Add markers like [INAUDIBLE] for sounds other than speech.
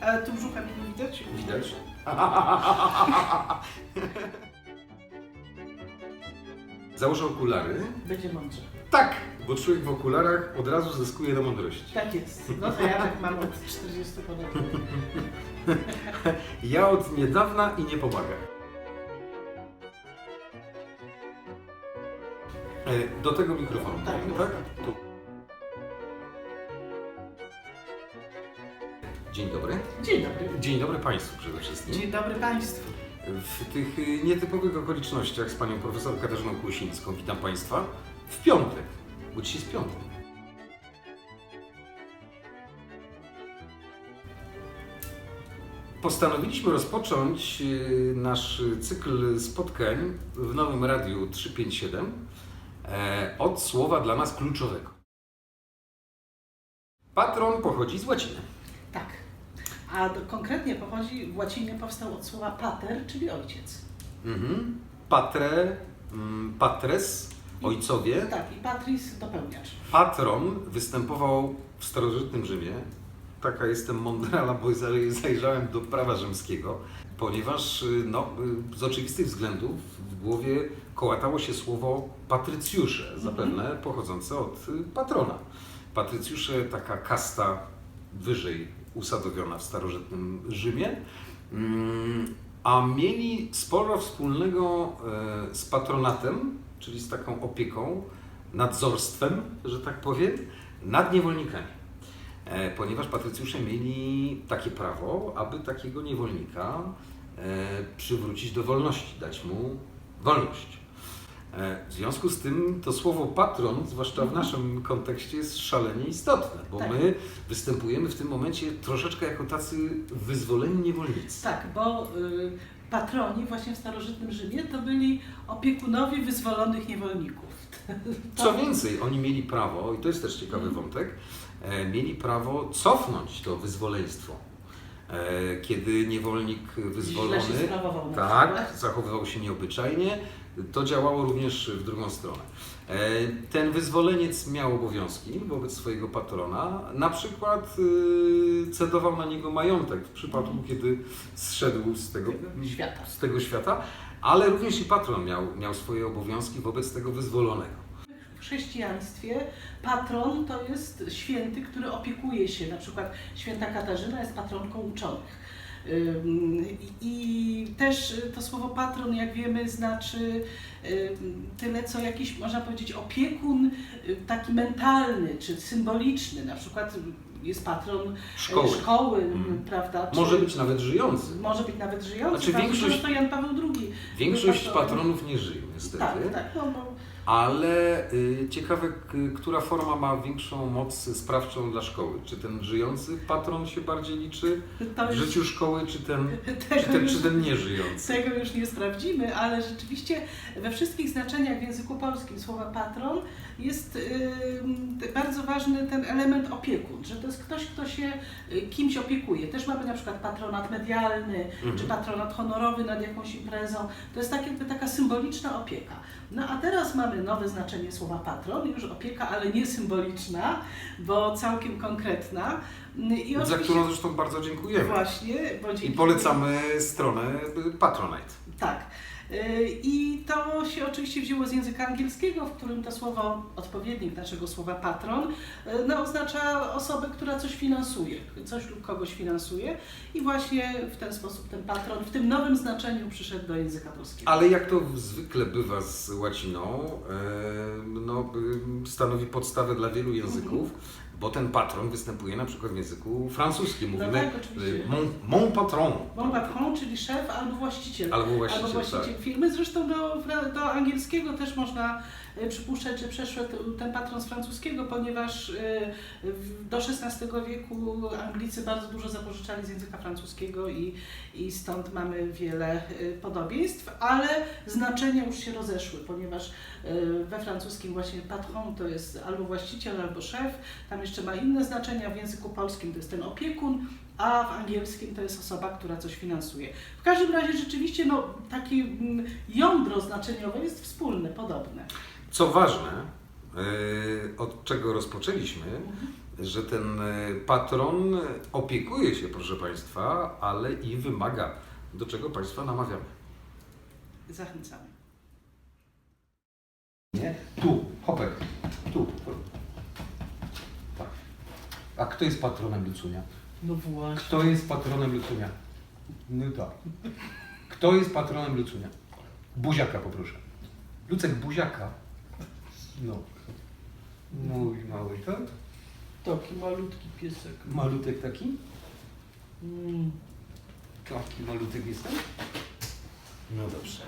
Ale tu brzucha mi nie widać? Widać? [LAUGHS] Założę okulary. Będzie mądrze. Tak, bo człowiek w okularach od razu zyskuje na mądrości. Tak jest. No to ja tak mam od 40 ponad. [LAUGHS] Ja od niedawna i nie pomaga. E, Do tego mikrofonu, Tak, tak? tak? Tu. Dzień dobry. Państwu przede wszystkim. Dzień dobry Państwu. W tych y, nietypowych okolicznościach z Panią Profesor Katarzyną Kłosińską witam Państwa w piątek, bo dzisiaj jest piątek. Postanowiliśmy rozpocząć y, nasz cykl spotkań w nowym radiu 357 e, od słowa dla nas kluczowego. Patron pochodzi z łaciny. Tak. A konkretnie pochodzi, w łacinie powstał od słowa pater, czyli ojciec. Mhm. Patre, mm, patres, ojcowie. Tak, i patris dopełniacz. Patron występował w starożytnym Rzymie. Taka jestem mądrala, bo zaj- zajrzałem do prawa rzymskiego, ponieważ y, no, y, z oczywistych względów w głowie kołatało się słowo patrycjusze, zapewne pochodzące od y, patrona. Patrycjusze, taka kasta wyżej usadowiona w starożytnym Rzymie, mm, a mieli sporo wspólnego e, z patronatem, czyli z taką opieką, nadzorstwem, że tak powiem, nad niewolnikami. E, Ponieważ patrycjusze mieli takie prawo, aby takiego niewolnika e, przywrócić do wolności, dać mu wolność. E, W związku z tym to słowo patron, zwłaszcza w naszym kontekście, jest szalenie istotne, bo Tak. my występujemy w tym momencie troszeczkę jako tacy wyzwoleni niewolnicy. Tak, bo y, patroni właśnie w starożytnym Rzymie to byli opiekunowie wyzwolonych niewolników. [LAUGHS] Co więcej, oni mieli prawo, i to jest też ciekawy wątek, e, mieli prawo cofnąć to wyzwoleństwo. E, Kiedy niewolnik wyzwolony tak, zachowywał się nieobyczajnie, to działało również w drugą stronę. E, Ten wyzwoleniec miał obowiązki wobec swojego patrona, na przykład y, cedował na niego majątek w przypadku, kiedy zszedł z tego, Tego świata. z tego świata, ale również i patron miał, miał swoje obowiązki wobec tego wyzwolonego. W chrześcijaństwie patron to jest święty, który opiekuje się, na przykład święta Katarzyna jest patronką uczonych. I też to słowo patron, jak wiemy, znaczy tyle, co jakiś, można powiedzieć, opiekun y, taki mentalny czy symboliczny. Na przykład jest patron e, Szkoły. szkoły Mhm. prawda? Czy, Może być nawet żyjący. może być nawet żyjący. Znaczy większość- to Jan Paweł II. Większość patronów nie żyje niestety, Tak, tak. No, bo ale y, ciekawe, która forma ma większą moc sprawczą dla szkoły. Czy ten żyjący patron się bardziej liczy w już- życiu szkoły, czy ten, [LAUGHS] czy ten, już- czy ten nieżyjący? Tego już nie sprawdzimy, ale rzeczywiście we wszystkich znaczeniach w języku polskim słowa patron jest ym, bardzo ważny ten element opiekun, że to jest ktoś, kto się y, kimś opiekuje. Też mamy na przykład patronat medialny, Mhm. czy patronat honorowy nad jakąś imprezą. To jest tak jakby taka symboliczna opieka. No a teraz mamy nowe znaczenie słowa patron, już opieka, ale nie symboliczna, bo całkiem konkretna. I Za którą zresztą bardzo dziękujemy. Właśnie, bo I dzięki polecamy stronę Patronite. Tak. Y, I to się oczywiście wzięło z języka angielskiego, w którym to słowo, odpowiednik naszego słowa patron, y, no, oznacza osobę, która coś finansuje, coś lub kogoś finansuje. I właśnie w ten sposób ten patron w tym nowym znaczeniu przyszedł do języka polskiego. Ale jak to zwykle bywa z łaciną, e, no, stanowi podstawę dla wielu języków, bo ten patron występuje na przykład w języku francuskim. No Mówimy tak, oczywiście. y, mon, mon patron. Bon patron, czyli szef albo właściciel. Albo właściciel, albo właściciel tak. firmy. Zresztą do, do angielskiego też można e, przypuszczać, że przeszedł ten patron z francuskiego, ponieważ w- do XVI wieku Anglicy bardzo dużo zapożyczali z języka francuskiego i, i stąd mamy wiele podobieństw, ale znaczenia już się rozeszły, ponieważ we francuskim właśnie patron to jest albo właściciel, albo szef, tam jeszcze ma inne znaczenia, w języku polskim to jest ten opiekun, a w angielskim to jest osoba, która coś finansuje. W każdym razie rzeczywiście no, takie mm, jądro znaczeniowe jest wspólne, podobne. Co ważne, y, od czego rozpoczęliśmy, że ten e, patron opiekuje się, proszę Państwa, ale i wymaga, do czego Państwa namawiamy. Zachęcamy. Nie? Tu, hopek, tu. A kto jest patronem Lucunia? No właśnie. Kto jest patronem Lucunia? No tak. Kto jest patronem Lucunia? Buziaka poproszę. Lucek Buziaka. No. Mój mały, tak? Taki malutki piesek. Malutek taki? Mm. Taki malutek jestem? No dobrze.